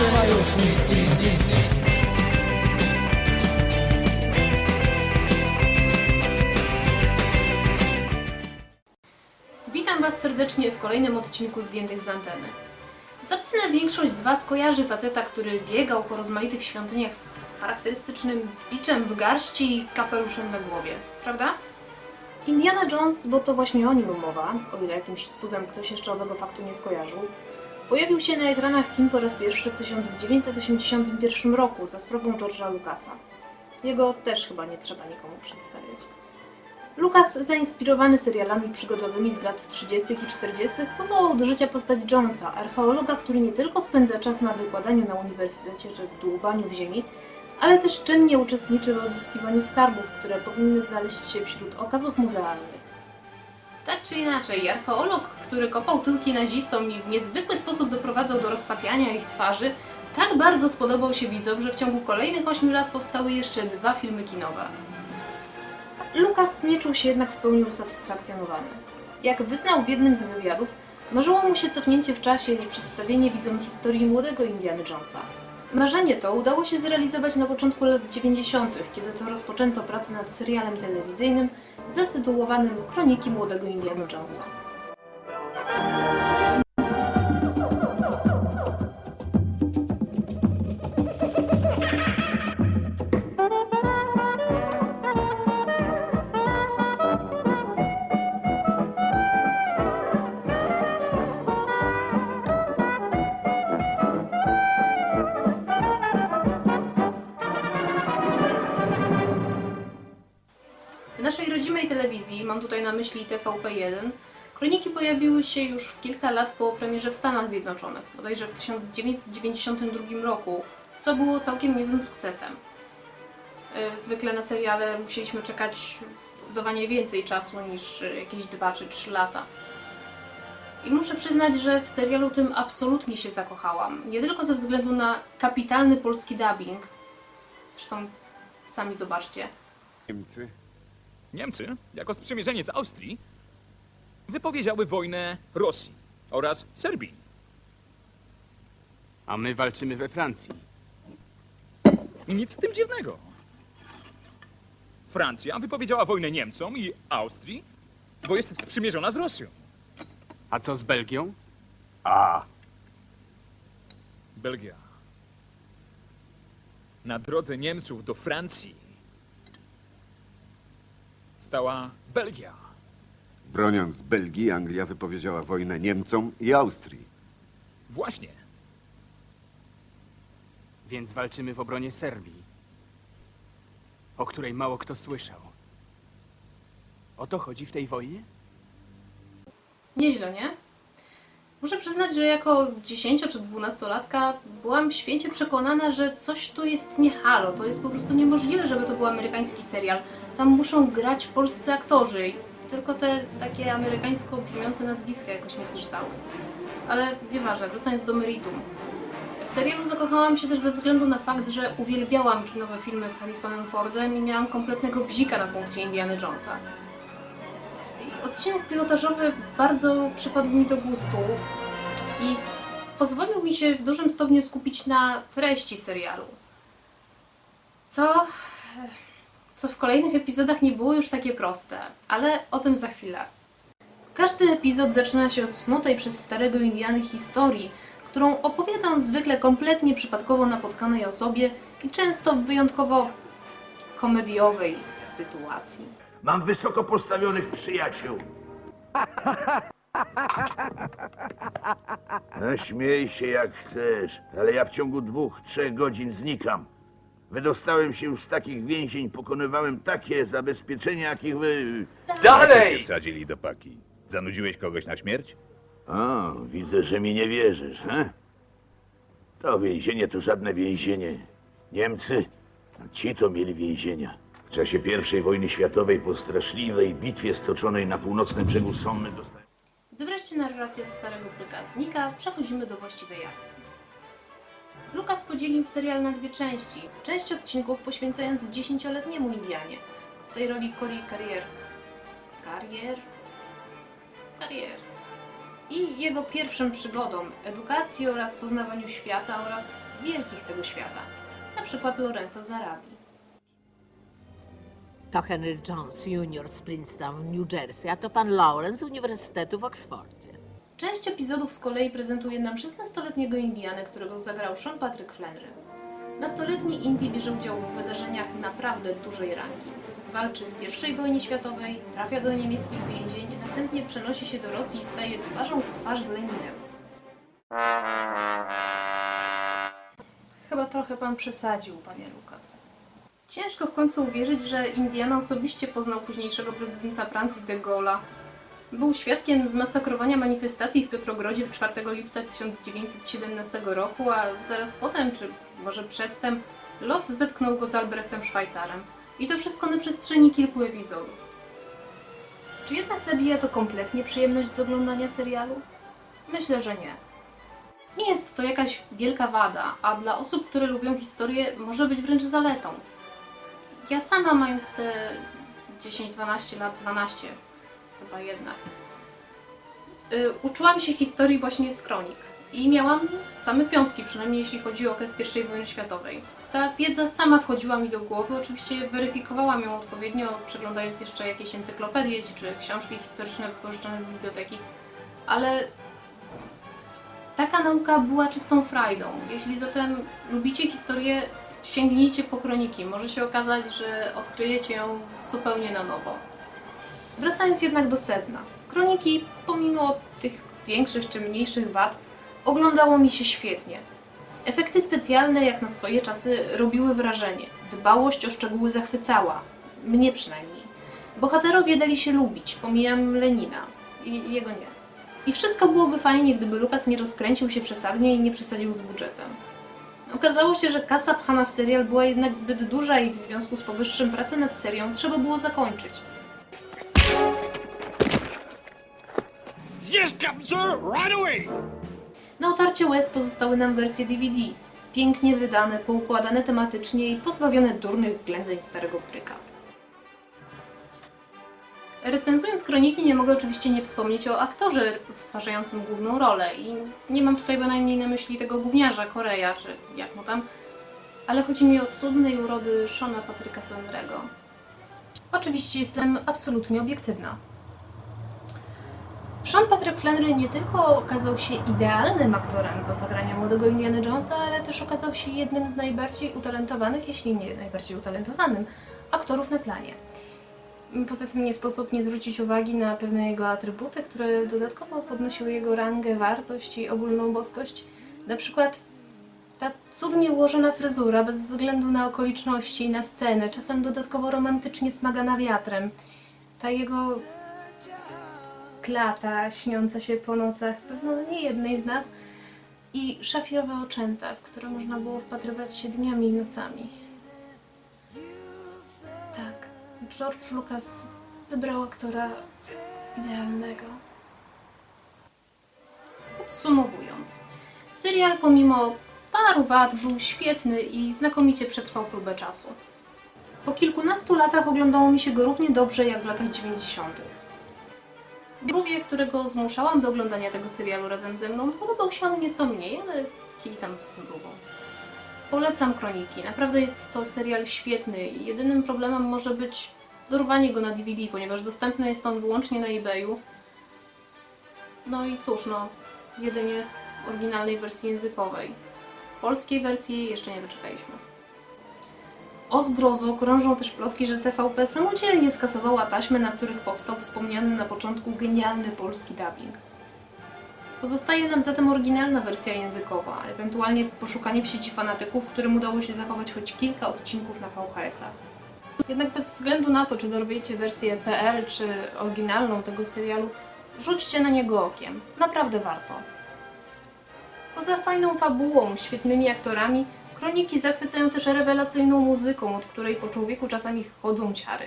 nie ma już nic, nic, nic. Witam Was serdecznie w kolejnym odcinku Zdjętych z Anteny. Zapewne większość z Was kojarzy faceta, który biegał po rozmaitych świątyniach z charakterystycznym biczem w garści i kapeluszem na głowie, prawda? Indiana Jones, bo to właśnie o nim mowa, o ile jakimś cudem ktoś jeszcze owego faktu nie skojarzył, pojawił się na ekranach kin po raz pierwszy w 1981 roku za sprawą George'a Lucasa. Jego też chyba nie trzeba nikomu przedstawiać. Lucas, zainspirowany serialami przygodowymi z lat 30. i 40., powołał do życia postać Jonesa, archeologa, który nie tylko spędza czas na wykładaniu na uniwersytecie czy dłubaniu w ziemi, ale też czynnie uczestniczy w odzyskiwaniu skarbów, które powinny znaleźć się wśród okazów muzealnych. Tak czy inaczej, archeolog, który kopał tyłki nazistom i w niezwykły sposób doprowadzał do roztapiania ich twarzy, tak bardzo spodobał się widzom, że w ciągu kolejnych 8 lat powstały jeszcze dwa filmy kinowe. Lukas nie czuł się jednak w pełni usatysfakcjonowany. Jak wyznał w jednym z wywiadów, marzyło mu się cofnięcie w czasie i przedstawienie widzom historii młodego Indiana Jonesa. Marzenie to udało się zrealizować na początku lat 90., kiedy to rozpoczęto pracę nad serialem telewizyjnym zatytułowanym Kroniki młodego Indiana Jonesa. Naszej rodzimej telewizji, mam tutaj na myśli TVP1, kroniki pojawiły się już w kilka lat po premierze w Stanach Zjednoczonych, bodajże w 1992 roku, co było całkiem niezłym sukcesem. E, Zwykle na seriale musieliśmy czekać zdecydowanie więcej czasu niż jakieś 2 czy 3 lata. I muszę przyznać, że w serialu tym absolutnie się zakochałam. Nie tylko ze względu na kapitalny polski dubbing, zresztą sami zobaczcie, Niemcy. Niemcy, jako sprzymierzeniec Austrii, wypowiedziały wojnę Rosji oraz Serbii. A my walczymy we Francji. Nic w tym dziwnego. Francja wypowiedziała wojnę Niemcom i Austrii, bo jest sprzymierzona z Rosją. A co z Belgią? A. Belgia. Na drodze Niemców do Francji stała Belgia. Broniąc Belgii, Anglia wypowiedziała wojnę Niemcom i Austrii. Właśnie. Więc walczymy w obronie Serbii, o której mało kto słyszał. O to chodzi w tej wojnie? Nieźle, nie? Muszę przyznać, że jako 10 czy 12-latka byłam święcie przekonana, że coś tu jest nie halo. To jest po prostu niemożliwe, żeby to był amerykański serial. Tam muszą grać polscy aktorzy. Tylko te takie amerykańsko brzmiące nazwiska jakoś mnie zgrzytały. Ale nieważne, wracając do meritum. W serialu zakochałam się też ze względu na fakt, że uwielbiałam kinowe filmy z Harrisonem Fordem i miałam kompletnego bzika na punkcie Indiana Jonesa. Odcinek pilotażowy bardzo przypadł mi do gustu i pozwolił mi się w dużym stopniu skupić na treści serialu. Co, co w kolejnych epizodach nie było już takie proste, ale o tym za chwilę. Każdy epizod zaczyna się od snutej przez starego Indiany historii, którą opowiada on zwykle kompletnie przypadkowo napotkanej osobie i często wyjątkowo komediowej sytuacji. Mam wysoko postawionych przyjaciół. No, śmiej się jak chcesz, ale ja w ciągu dwóch, trzech godzin znikam. Wydostałem się już z takich więzień, pokonywałem takie zabezpieczenia, jakich wy... Dalej! Wsadzili do paki. Zanudziłeś kogoś na śmierć? A, widzę, że mi nie wierzysz, he? To więzienie to żadne więzienie. Niemcy, ci to mieli więzienia. W czasie I wojny światowej po straszliwej bitwie stoczonej na północnym brzegu Sommy dostałem... Gdy wreszcie narracja starego bryka znika, przechodzimy do właściwej akcji. Lucas podzielił serial na dwie części. Część odcinków poświęcając dziesięcioletniemu Indianie. W tej roli Cory Carrier. Carrier? Carrier. I jego pierwszym przygodom, edukacji oraz poznawaniu świata oraz wielkich tego świata. Na przykład Lorenza Zarabi. To Henry Jones Jr. z Princeton, New Jersey, a to pan Lawrence z Uniwersytetu w Oksfordzie. Część epizodów z kolei prezentuje nam 16-letniego Indianę, którego zagrał Sean Patrick Flannery. Nastoletni Indy bierze udział w wydarzeniach naprawdę dużej rangi. Walczy w I wojnie światowej, trafia do niemieckich więzień, następnie przenosi się do Rosji i staje twarzą w twarz z Leninem. Chyba trochę pan przesadził, panie Lukas. Ciężko w końcu uwierzyć, że Indiana osobiście poznał późniejszego prezydenta Francji de Gaulle'a, był świadkiem zmasakrowania manifestacji w Piotrogrodzie 4 lipca 1917 roku, a zaraz potem, czy może przedtem, los zetknął go z Albrechtem Szwajcarem. I to wszystko na przestrzeni kilku epizodów. Czy jednak zabija to kompletnie przyjemność z oglądania serialu? Myślę, że nie. Nie jest to jakaś wielka wada, a dla osób, które lubią historię, może być wręcz zaletą. Ja sama mając te 10-12 lat, 12 chyba jednak. Y, uczyłam się historii właśnie z kronik i miałam same piątki, przynajmniej jeśli chodzi o okres I wojny światowej. Ta wiedza sama wchodziła mi do głowy, oczywiście weryfikowałam ją odpowiednio, przeglądając jeszcze jakieś encyklopedie czy książki historyczne wypożyczone z biblioteki, ale taka nauka była czystą frajdą. Jeśli zatem lubicie historię, sięgnijcie po kroniki. Może się okazać, że odkryjecie ją zupełnie na nowo. Wracając jednak do sedna. Kroniki, pomimo tych większych czy mniejszych wad, oglądało mi się świetnie. Efekty specjalne, jak na swoje czasy, robiły wrażenie. Dbałość o szczegóły zachwycała. Mnie przynajmniej. Bohaterowie dali się lubić, pomijam Lenina. I jego nie. I wszystko byłoby fajnie, gdyby Lukas nie rozkręcił się przesadnie i nie przesadził z budżetem. Okazało się, że kasa pchana w serial była jednak zbyt duża i w związku z powyższym pracę nad serią trzeba było zakończyć. Yes, Captain Sir! Right away! Na otarcie łez pozostały nam wersje DVD. Pięknie wydane, poukładane tematycznie i pozbawione durnych ględzeń starego bryka. Recenzując kroniki nie mogę oczywiście nie wspomnieć o aktorze odtwarzającym główną rolę i nie mam tutaj bynajmniej na myśli tego gówniarza Koreja, czy jak mu tam, ale chodzi mi o cudnej urody Shona Patryka Flandraego. Oczywiście jestem absolutnie obiektywna. Sean Patrick Flannery nie tylko okazał się idealnym aktorem do zagrania młodego Indiana Jonesa, ale też okazał się jednym z najbardziej utalentowanych, jeśli nie najbardziej utalentowanym, aktorów na planie. Poza tym nie sposób nie zwrócić uwagi na pewne jego atrybuty, które dodatkowo podnosiły jego rangę, wartość i ogólną boskość. Na przykład ta cudnie ułożona fryzura, bez względu na okoliczności i na scenę, czasem dodatkowo romantycznie smagana wiatrem. Ta jego klata śniąca się po nocach, pewno nie jednej z nas, i szafirowe oczęta, w które można było wpatrywać się dniami i nocami. George Lucas wybrał aktora idealnego. Podsumowując, serial pomimo paru wad był świetny i znakomicie przetrwał próbę czasu. Po kilkunastu latach oglądało mi się go równie dobrze jak w latach 90. Drugie, którego zmuszałam do oglądania tego serialu razem ze mną, podobał się on nieco mniej, ale kij tam z drugą. Polecam Kroniki. Naprawdę jest to serial świetny jedynym problemem może być dorwanie go na DVD, ponieważ dostępny jest on wyłącznie na eBayu. No i cóż, no, jedynie w oryginalnej wersji językowej. Polskiej wersji jeszcze nie doczekaliśmy. O zgrozo krążą też plotki, że TVP samodzielnie skasowała taśmy, na których powstał wspomniany na początku genialny polski dubbing. Pozostaje nam zatem oryginalna wersja językowa, ewentualnie poszukanie w sieci fanatyków, którym udało się zachować choć kilka odcinków na VHS-ach. Jednak bez względu na to, czy dorwiecie wersję PL, czy oryginalną tego serialu, rzućcie na niego okiem. Naprawdę warto. Poza fajną fabułą, świetnymi aktorami, kroniki zachwycają też rewelacyjną muzyką, od której po człowieku czasami chodzą ciary.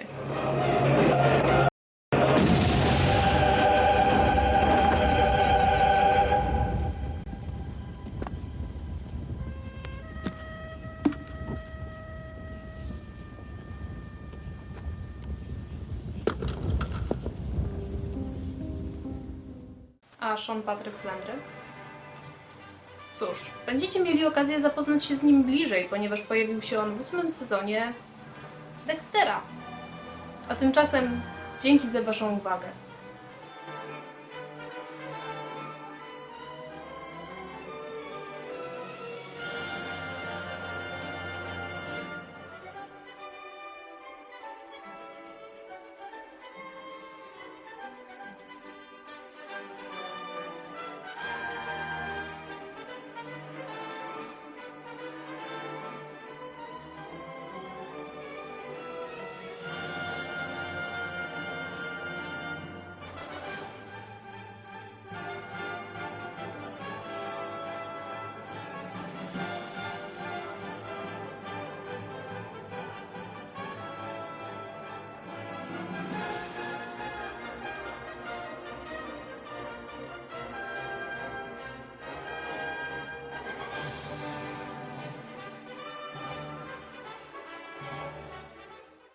Sean Patrick Flandre? Cóż, będziecie mieli okazję zapoznać się z nim bliżej, ponieważ pojawił się on w ósmym sezonie Dextera. A tymczasem dzięki za Waszą uwagę.